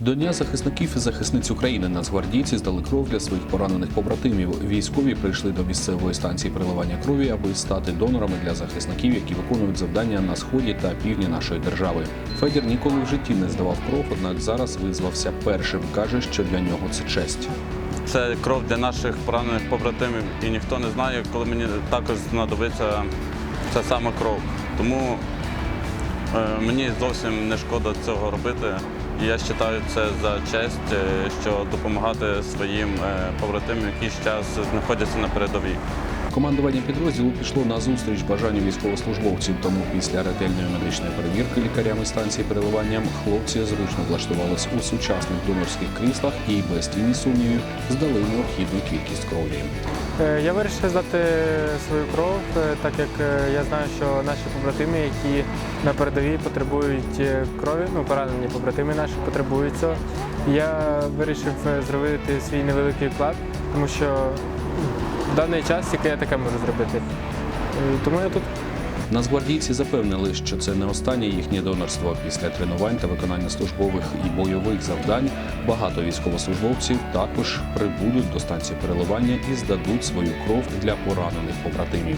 До Дня захисників і захисниць України нацгвардійці здали кров для своїх поранених побратимів. Військові прийшли до місцевої станції приливання крові, аби стати донорами для захисників, які виконують завдання на сході та півдні нашої держави. Федір ніколи в житті не здавав кров, однак зараз визвався першим. каже, що для нього це честь. Це кров для наших поранених побратимів, і ніхто не знає, коли мені також знадобиться ця сама кров. Тому е, мені зовсім не шкода цього робити. І я вважаю це за честь, е, що допомагати своїм е, побратимам, які час знаходяться на передовій. Командування підрозділу пішло на зустріч бажанню військовослужбовців. Тому після ретельної медичної перевірки лікарями станції переливання хлопці зручно влаштувались у сучасних донорських кріслах і без тіні сумнівів здали необхідну кількість крові. Е, Я вирішив здати свою кров, так як е, я знаю, що наші побратими, які на передовій потребують е, крові, ну поранені побратими наші потребують цього. Я вирішив е, зробити свій невеликий вклад, тому що в даний час тільки я таке можу зробити. Тому я тут. Нацгвардійці запевнили, що це не останнє їхнє донорство. Після тренувань та виконання службових і бойових завдань багато військовослужбовців також прибудуть до станції переливання і здадуть свою кров для поранених побратимів.